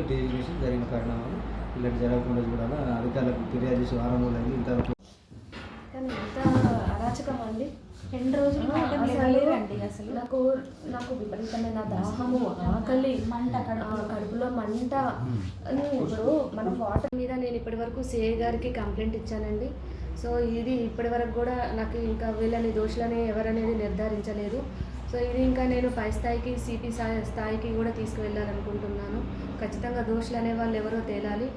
Designation జరిగిన పరిణామాలు ఇలాంటి జరగకుండా చూడాలి అధికారులకు ఫిర్యాదు చేసి వారం రోజులైంది అయింది ఇంతవరకు కానీ ఎంత అరాచకం అండి రెండు రోజులు లేదండి అసలు నాకు నాకు విపరీతమైన దాహము ఆకలి మంట కడుపులో. మంట ఇప్పుడు మనం వాటర్ మీద నేను ఇప్పటి వరకు సిఏ గారికి కంప్లైంట్ ఇచ్చానండి సో ఇది ఇప్పటి వరకు కూడా నాకు ఇంకా వీళ్ళని దోషులని ఎవరనేది నిర్ధారించలేదు. సో ఇది ఇంకా నేను పై స్థాయికి సిపి స్థాయికి కూడా తీసుకువెళ్ళాలనుకుంటున్నాను. ఖచ్చితంగా దోషులు అనే వాళ్ళు ఎవరో తేలాలి.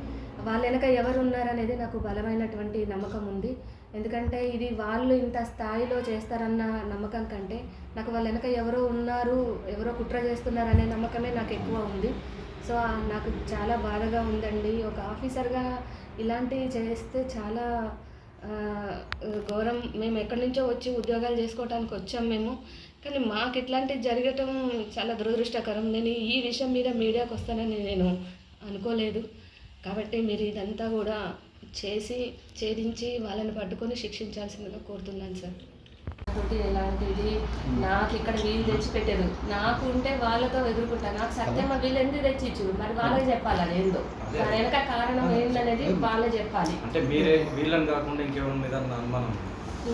వాళ్ళ వెనక ఎవరు ఉన్నారనేది నాకు బలమైనటువంటి నమ్మకం ఉంది. ఎందుకంటే ఇది వాళ్ళు ఇంత స్థాయిలో చేస్తారన్న నమ్మకం కంటే నాకు వాళ్ళ వెనక ఎవరో ఉన్నారు ఎవరో కుట్ర చేస్తున్నారు అనే నమ్మకమే నాకు ఎక్కువ ఉంది. సో నాకు చాలా బాధగా ఉందండి. ఒక ఆఫీసర్గా ఇలాంటివి చేస్తే చాలా ఘోరం మేము ఎక్కడి నుంచో వచ్చి ఉద్యోగాలు చేసుకోవడానికి వచ్చాం మేము. కానీ మాకు ఇట్లాంటివి జరగటం చాలా దురదృష్టకరం. నేను ఈ విషయం మీద మీడియాకు వస్తానని నేను అనుకోలేదు. కాబట్టి మీరు ఇదంతా కూడా చేసి ఛేదించి వాళ్ళని పట్టుకొని శిక్షించాల్సిందిగా కోరుతున్నాను సార్. తోటి నాకు ఇక్కడ వీళ్ళు తెచ్చి పెట్టారు నాకు ఉంటే వాళ్ళతో ఎదుర్కొంటా. నాకు సత్యం వీళ్ళు ఎందుకు తెచ్చిచ్చు మరి వాళ్ళకి చెప్పాలి అది. ఏందో దాని వెనక కారణం ఏందనేది వాళ్ళే చెప్పాలి. అంటే మీరే వీళ్ళని కాకుండా ఇంకెవరి మీద అనుమానం?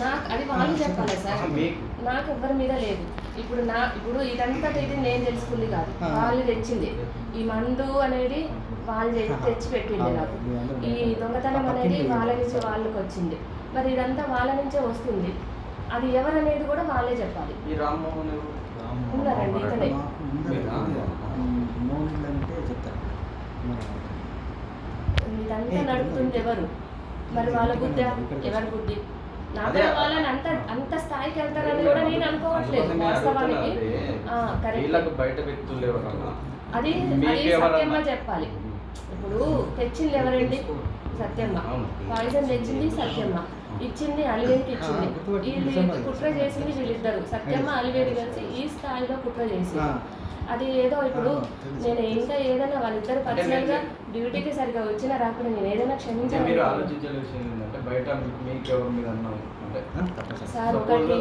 నాకు అది వాళ్ళు చెప్పాలి సార్. నాకు ఎవ్వరి మీద లేదు. ఇప్పుడు నా ఇప్పుడు ఇదంతా ఇది నేను తెలుసుకుంది కాదు. వాళ్ళు తెచ్చింది. ఈ మందు అనేది వాళ్ళు తెచ్చి పెట్టింది నాకు. ఈ దొంగతనం అనేది వాళ్ళ నుంచి వాళ్ళకి వచ్చింది మరి ఇదంతా వాళ్ళ నుంచే వస్తుంది. అది ఎవరనేది కూడా వాళ్ళే చెప్పాలి. ఈ రామ్మోహన్? ఉన్నారండి ఇతనే. ఇదంతా నడుపుతుంది ఎవరు? మరి వాళ్ళ బుద్ధి ఎవరి బుద్ధి? నాకు. వాళ్ళని అంత అంత స్థాయికి వెళ్తారని కూడా నేను అనుకోవట్లేదు వాస్తవానికి. కరెక్ట్. బయట వ్యక్తులు అది అది? సత్యమ్మ చెప్పాలి. ఇప్పుడు తెచ్చింది ఎవరండి? సత్యమ్మ. పాయిజన్ తెచ్చింది సత్యమ్మ. ఇచ్చింది అలివేరికి ఇచ్చింది. వీళ్ళు. కుట్ర చేసింది వీళ్ళిద్దరు. సత్యమ్మ అలివేరి కలిసి ఈ స్థాయిలో కుట్ర చేసి అది ఏదో ఇప్పుడు నేను ఇంకా ఏదైనా వాళ్ళిద్దరు పర్సనల్గా డ్యూటీకి సరిగా వచ్చినా రాకుండా నేను ఏదైనా క్షమించాలి బయట సార్ ఒకటి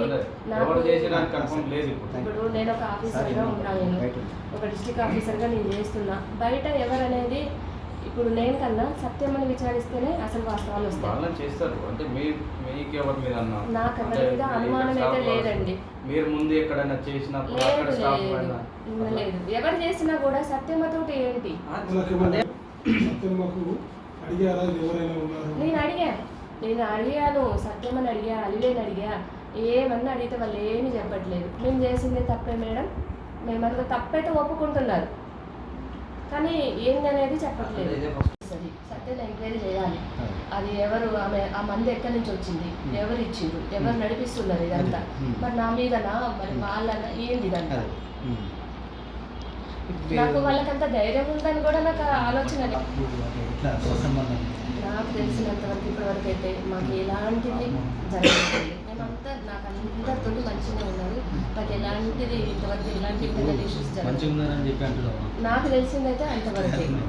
నాకు ఇప్పుడు. నేను ఒక ఆఫీసర్గా ఉన్నాను. ఒక డిస్ట్రిక్ట్ ఆఫీసర్గా నేను చేస్తున్నా. బయట ఎవరనేది ఇప్పుడు నేను కన్నా సత్యమని విచారిస్తేనే అసలు వాస్తవాలు వస్తాయి. చేస్తారు. అంటే మీరు మీకు ఎవరి మీద అన్నా? నాకు ఎవరి మీద మీ అనుమానం అయితే లేదండి. మీరు ముందు ఎక్కడైనా చేసినప్పుడు లేదు ఎవరు చేసినా కూడా సత్యమతోటి ఏంటి? సత్యమ్మకు అడిగారా? ఎవరైనా ఉన్నారు? నేను అడిగాను. నేను అడిగాను సత్యమని అడిగా అలివేని అడిగా ఏమన్నా అడిగితే వాళ్ళు ఏమీ చెప్పట్లేదు. మేము చేసింది తప్పే మేడం. మేమనుకో తప్పైతే ఒప్పుకుంటున్నారు. కానీ ఏందనేది చెప్పట్లేదు. సత్యం ఎంక్వైరీ చేయాలి. అది ఎవరు ఆమె ఆ మంది ఎక్కడి నుంచి వచ్చింది? ఎవరు ఇచ్చిండ్రు? ఎవరు నడిపిస్తున్నారు ఇదంతా. మరి నా మీదనా? మరి వాళ్ళనా? ఏంది ఇదంతా. నాకు వాళ్ళకంత ధైర్యం ఉందని కూడా నాకు ఆలోచన నాకు తెలిసినంత వరకు ఇప్పటివరకు అయితే మాకు ఎలాంటిది జరగలేదు మేమంతా నాకు అందరితో మంచిగా ఉన్నారు నాకు ఎలాంటిది ఇంతవరకు ఎలాంటి ఇంటర్నల్ ఇష్యూస్ మంచిగా ఉన్నారని చెప్పి అంటున్నావు నాకు తెలిసిందైతే అంతవరకే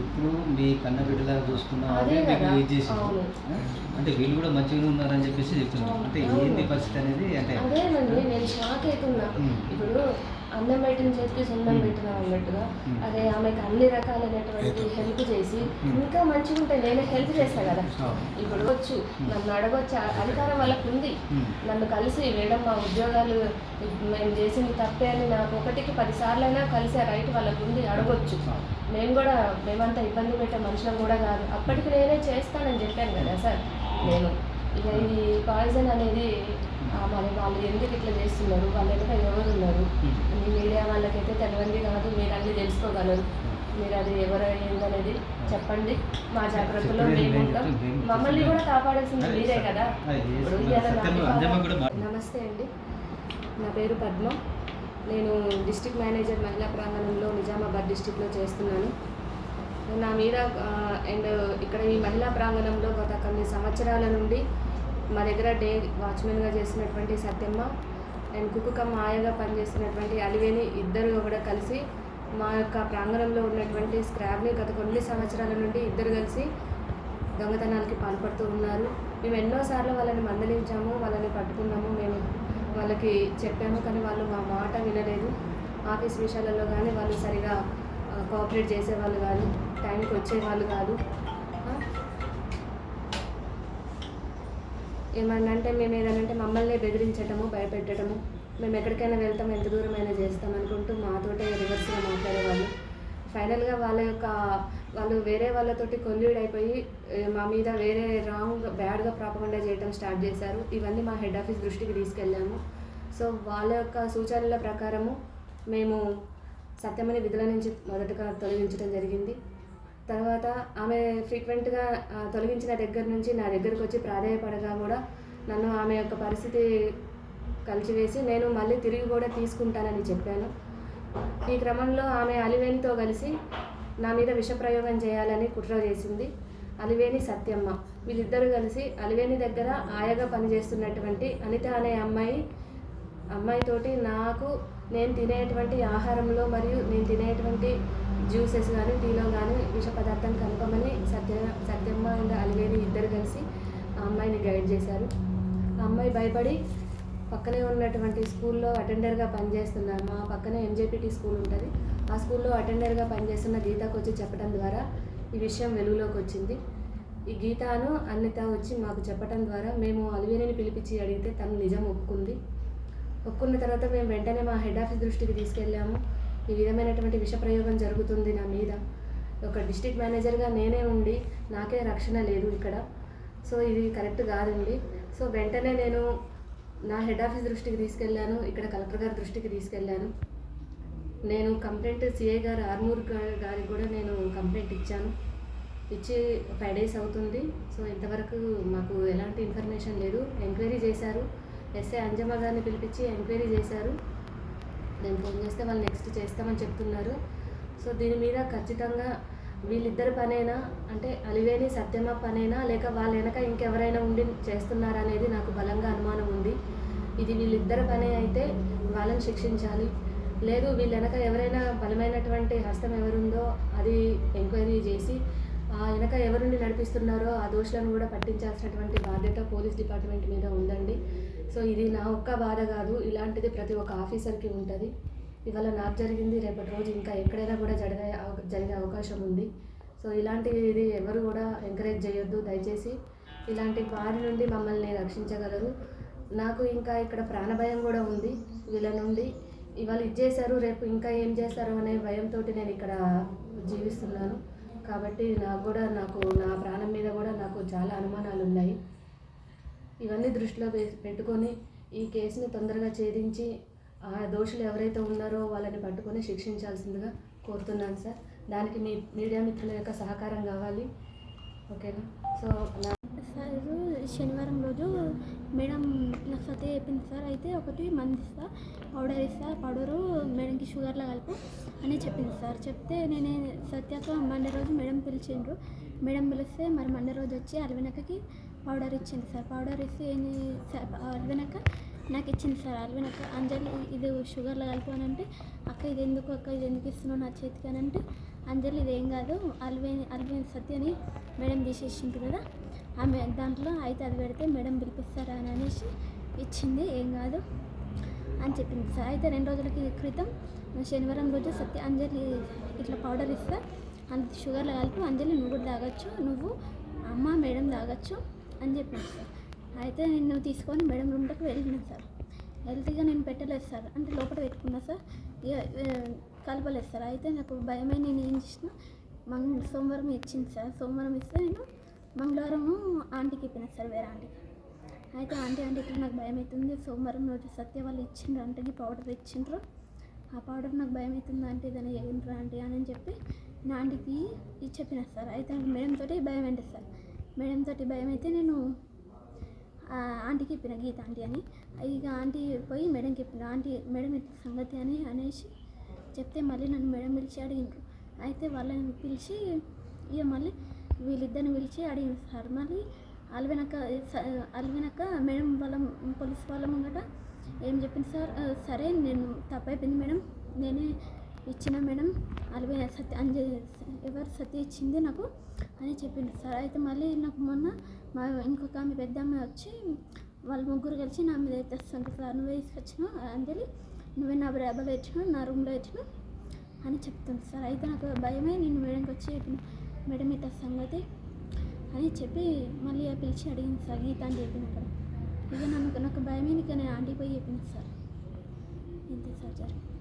ఇప్పుడు మీ కన్న బిడ్డలాగా చూసుకున్న అదే వాళ్ళే మీకు కదా. ఇది చేసి అవును. అంటే వీళ్ళు కూడా మంచిగా ఉన్నారని చెప్పేసి చెప్తున్నారు. అంటే. ఏంది పరిస్థితి అనేది అంటే అదేనండి నేను షాక్ అవుతున్నా. ఇప్పుడు అన్నం పెట్టిన చేతికి సున్నం. పెట్టిన అన్నట్టుగా. అదే ఆమెకు అన్ని రకాలైనటువంటి హెల్ప్ చేసి. ఇంకా మంచిగా ఉంటే నేనే హెల్ప్ చేస్తా కదా. ఇప్పుడు వచ్చు నన్ను అడగొచ్చు అధికారం వాళ్ళకు ఉంది. నన్ను కలిసి మేడం మా ఉద్యోగాలు మేము చేసింది తప్పే అని నాకు ఒకటికి పది సార్లు అయినా కలిసే రైట్ వాళ్ళకు ఉంది అడగొచ్చు మేము కూడా మేమంతా ఇబ్బంది పెట్టే మనుషులం కూడా కాదు అప్పటికి నేనే చేస్తానని చెప్పాను కదా సార్ నేను ఇక ఈ పాయిజన్ అనేది మరి వాళ్ళు ఎందుకు ఇట్లా చేస్తున్నారు? వాళ్ళ వెనక ఎవరు ఉన్నారు. మీ మీడియా వాళ్ళకైతే తెలియంది కాదు మీరు అన్ని తెలుసుకోగలరు. మీరు అది ఎవరు ఏందనేది చెప్పండి. మా జాగ్రత్తలో మేము ఉంటాం. మమ్మల్ని కూడా కాపాడాల్సింది మీరే. కదా. నమస్తే అండి. నా పేరు పద్మ. నేను డిస్ట్రిక్ట్ మేనేజర్ మహిళా ప్రాంగణంలో నిజామాబాద్ డిస్ట్రిక్ట్లో చేస్తున్నాను. నా మీద అండ్ ఇక్కడ ఈ మహిళా ప్రాంగణంలో గత కొన్ని సంవత్సరాల నుండి మా దగ్గర డే వాచ్మెన్గా చేసినటువంటి సత్యమ్మ అండ్ కుకుక మాయగా పనిచేస్తున్నటువంటి అలివేని ఇద్దరు కూడా కలిసి మా యొక్క ప్రాంగణంలో ఉన్నటువంటి స్క్రాబ్ని గత కొన్ని సంవత్సరాల నుండి ఇద్దరు కలిసి దొంగతనాలకి పాల్పడుతూ ఉన్నారు. మేము ఎన్నోసార్లు వాళ్ళని మందలించాము వాళ్ళని పట్టుకున్నాము మేము వాళ్ళకి చెప్పాము కానీ వాళ్ళు మా మాట వినలేదు. ఆఫీస్ విషయాలలో కానీ వాళ్ళు సరిగా కోఆపరేట్ చేసేవాళ్ళు కాదు టైంకి వచ్చేవాళ్ళు కాదు ఆ, ఏమన్నా అంటే మేము ఏదైనా అంటే మమ్మల్ని బెదిరించటము భయపెట్టడము మేము ఎక్కడికైనా వెళ్తాం ఎంత దూరమైనా చేస్తాం అనుకుంటూ మాతోటే రివర్స్గా మాట్లాడేవాళ్ళు. ఫైనల్గా వాళ్ళ యొక్క వాళ్ళు వేరే వాళ్ళతోటి కొల్యూడ్ అయిపోయి మా మీద వేరే రాంగ్ బ్యాడ్గా ప్రాపకుండా చేయడం స్టార్ట్ చేశారు. ఇవన్నీ మా హెడ్ ఆఫీస్ దృష్టికి తీసుకెళ్ళాము. సో వాళ్ళ యొక్క సూచనల ప్రకారము మేము సత్యమని విధుల నుంచి మొదటగా తొలగించడం జరిగింది. తర్వాత ఆమె ఫ్రీక్వెంట్గా తొలగించిన దగ్గర నుంచి నా దగ్గరకు వచ్చి ప్రాధాయపడగా కూడా నన్ను ఆమె యొక్క పరిస్థితి కలిసివేసి నేను మళ్ళీ తిరిగి కూడా తీసుకుంటానని చెప్పాను. ఈ క్రమంలో ఆమె అలివేనితో కలిసి నా మీద విషప్రయోగం చేయాలని కుట్ర చేసింది. అలివేని సత్యమ్మ. వీళ్ళిద్దరూ కలిసి అలివేని దగ్గర ఆయగా పనిచేస్తున్నటువంటి అనిత అనే అమ్మాయి అమ్మాయితోటి నాకు నేను తినేటువంటి ఆహారంలో మరియు నేను తినేటువంటి జ్యూసెస్ కానీ టీలో కానీ విష పదార్థం కలపమని సత్య సత్యమ్మ అండ్ అలివేని ఇద్దరు కలిసి ఆ అమ్మాయిని గైడ్ చేశారు. ఆ అమ్మాయి భయపడి పక్కనే ఉన్నటువంటి స్కూల్లో అటెండర్గా పనిచేస్తున్న మా పక్కనే ఎంజేపీటీ స్కూల్ ఉంటుంది. ఆ స్కూల్లో అటెండర్గా పనిచేస్తున్న గీతకు వచ్చి చెప్పడం ద్వారా ఈ విషయం వెలుగులోకి వచ్చింది. ఈ గీతాను అన్నిత వచ్చి మాకు చెప్పడం ద్వారా మేము అలివేనిని పిలిపించి అడిగితే తను నిజం ఒప్పుకుంది. ఒప్పుకున్న తర్వాత మేము వెంటనే మా హెడ్ ఆఫీస్ దృష్టికి తీసుకెళ్ళాము. ఈ విధమైనటువంటి విషప్రయోగం జరుగుతుంది నా మీద. ఒక డిస్ట్రిక్ట్ మేనేజర్గా నేనే ఉండి నాకే రక్షణ లేదు ఇక్కడ. సో ఇది కరెక్ట్ కాదండి. సో వెంటనే నేను నా హెడ్ ఆఫీస్ దృష్టికి తీసుకెళ్ళాను ఇక్కడ కలెక్టర్ గారి దృష్టికి తీసుకెళ్ళాను. నేను కంప్లైంట్ సిఐ గారు ఆర్మూర్ గారికి కూడా నేను కంప్లైంట్ ఇచ్చాను. ఇచ్చి ఫైవ్ డేస్ అవుతుంది. సో ఇంతవరకు మాకు ఎలాంటి ఇన్ఫర్మేషన్ లేదు. ఎంక్వైరీ చేశారు. ఎస్ఐ అంజమ్మ గారిని పిలిపించి ఎంక్వైరీ చేశారు. నేను ఫోన్ చేస్తే వాళ్ళు నెక్స్ట్ చేస్తామని చెప్తున్నారు. సో దీని మీద ఖచ్చితంగా వీళ్ళిద్దరి పనేనా? అంటే అలివేని సత్యమా పనేనా? లేక వాళ్ళ వెనక ఇంకెవరైనా ఉండి చేస్తున్నారా అనేది నాకు బలంగా అనుమానం ఉంది. ఇది వీళ్ళిద్దరి పనే అయితే వాళ్ళని శిక్షించాలి. లేదు వీళ్ళ వెనక ఎవరైనా బలమైనటువంటి హస్తం ఎవరుందో అది ఎంక్వైరీ చేసి వెనక ఎవరుండి నడిపిస్తున్నారో ఆ దోషులను కూడా పట్టించాల్సినటువంటి బాధ్యత పోలీస్ డిపార్ట్మెంట్ మీద ఉందండి. సో ఇది నా ఒక్క బాధ కాదు ఇలాంటిది ప్రతి ఒక్క ఆఫీసర్కి ఉంటుంది. ఇవాళ నాకు జరిగింది రేపటి రోజు ఇంకా ఎక్కడైనా కూడా జరిగే జరిగే అవకాశం ఉంది. సో ఇలాంటి ఇది ఎవరు కూడా ఎంకరేజ్ చేయొద్దు దయచేసి ఇలాంటి వారి నుండి మమ్మల్ని రక్షించగలరు. నాకు ఇంకా ఇక్కడ ప్రాణభయం కూడా ఉంది వీళ్ళ నుండి. ఇవాళ ఇది చేశారు రేపు ఇంకా ఏం చేస్తారు అనే భయంతో నేను ఇక్కడ జీవిస్తున్నాను. కాబట్టి నాకు కూడా నాకు నా ప్రాణం మీద కూడా నాకు చాలా అనుమానాలు ఉన్నాయి ఇవన్నీ దృష్టిలో పెట్టుకొని ఈ కేసుని తొందరగా ఛేదించి ఆ దోషులు ఎవరైతే ఉన్నారో వాళ్ళని పట్టుకొని శిక్షించాల్సిందిగా కోరుతున్నాను సార్. దానికి మీ మీడియా మిత్రుల యొక్క సహకారం కావాలి. ఓకేనా? సో నా సార్ శనివారం రోజు మేడం నాకు సత్య చెప్పింది సార్. అయితే ఒకటి మంది ఇస్తా పౌడర్ ఇస్తా పౌడరు మేడంకి షుగర్లో కలుపు అని చెప్పింది సార్. చెప్తే నేను సత్యక మండే రోజు మేడం పిలిచిండ్రు. మేడం పిలిస్తే మరి మండే రోజు వచ్చి అల్వినకకి పౌడర్ ఇచ్చింది సార్. పౌడర్ ఇస్తే సార్ అల్వినక నాకు ఇచ్చింది సార్. అల్వినక అంజలి ఇది షుగర్లో కలుపు అని అంటే అక్క ఇది ఎందుకు అక్క? ఇది ఎందుకు ఇస్తున్నావు నా చేతికి? అని అంటే అంజలి ఇది ఏం కాదు. అల్వేని అల్వేని సత్యని మేడం తీసేసింది కదా ఆమె దాంట్లో అయితే అది పెడితే మేడం పిలిపిస్తారా అని అనేసి ఇచ్చింది. ఏం కాదు అని చెప్పింది. సార్ అయితే రెండు రోజులకి క్రితం శనివారం రోజు సత్య అంజలి ఇట్లా పౌడర్ ఇస్తా అంత షుగర్లో కలిపి అంజలి నువ్వు కూడా తాగొచ్చు నువ్వు అమ్మ మేడం తాగొచ్చు అని చెప్పింది సార్. అయితే నేను తీసుకొని మేడం రూమ్లోకి వెళ్ళిన సార్. హెల్తీగా నేను పెట్టలేదు సార్. అంటే లోపల పెట్టుకున్నా సార్. ఇక కలపలేదు సార్. అయితే నాకు భయమే నేను ఏం చేసిన. మంగ సోమవారం ఇచ్చింది సార్. సోమవారం ఇస్తే నేను మంగళవారము ఆంటీకి ఇప్పిన సార్ వేరే ఆంటీకి అయితే ఆంటీ ఆంటీ ఇట్లా నాకు భయం అవుతుంది. సోమవారం రోజు సత్య వాళ్ళు ఇచ్చిండ్రు ఆంటీకి పౌడర్ ఇచ్చిండ్రు ఆ పౌడర్ నాకు భయం అవుతుంది ఆంటీ దాన్ని ఏంట్రా ఆంటీ అని చెప్పి నా ఆంటీకి ఇది చెప్పిన సార్. అయితే మేడం తోటి భయం అంటే సార్. మేడం తోటి భయం అయితే నేను ఆంటీకి చెప్పిన గీత ఆంటీ అని. ఇక ఆంటీ పోయి మేడంకి చెప్పిన ఆంటీ మేడం ఇట్లా సంగతి అని అనేసి చెప్తే మళ్ళీ నన్ను మేడం పిలిచి అడిగిండ్రు. అయితే వాళ్ళని పిలిచి ఇక మళ్ళీ వీళ్ళిద్దరిని పిలిచి అడిగింది సార్. మళ్ళీ అల్వినక్క అల్వినక్క మేడం వాళ్ళ పోలీస్ వాళ్ళ ముంగట ఏం చెప్పింది సార్? సరే నేను తప్పైపోయింది మేడం. నేనే ఇచ్చిన మేడం. అల్వి సత్య అంజలి ఎవరు సత్య ఇచ్చింది నాకు అని చెప్పింది సార్. అయితే మళ్ళీ నాకు మొన్న మా ఇంకొక ఆమె పెద్ద అమ్మాయి వచ్చి వాళ్ళు ముగ్గురు కలిసి నా మీద తెస్తుంది సార్. నువ్వే తీసుకొచ్చినావు అంజలి. నువ్వే నా బ్రాబలో ఇచ్చినావు నా రూమ్లో ఇచ్చినావు అని చెప్తుంది సార్. అయితే నాకు భయమే నేను మేడంకి వచ్చి చెప్పిన. మేడం ఇతర సంగతి అని చెప్పి మళ్ళీ పిలిచి అడిగింది సార్ గీత అని చెప్పినప్పుడు ఇక నన్ను నాకు భయమే ఇక నేను ఆంటీ పోయి చెప్పింది సార్. ఇంతే సార్ జరిగింది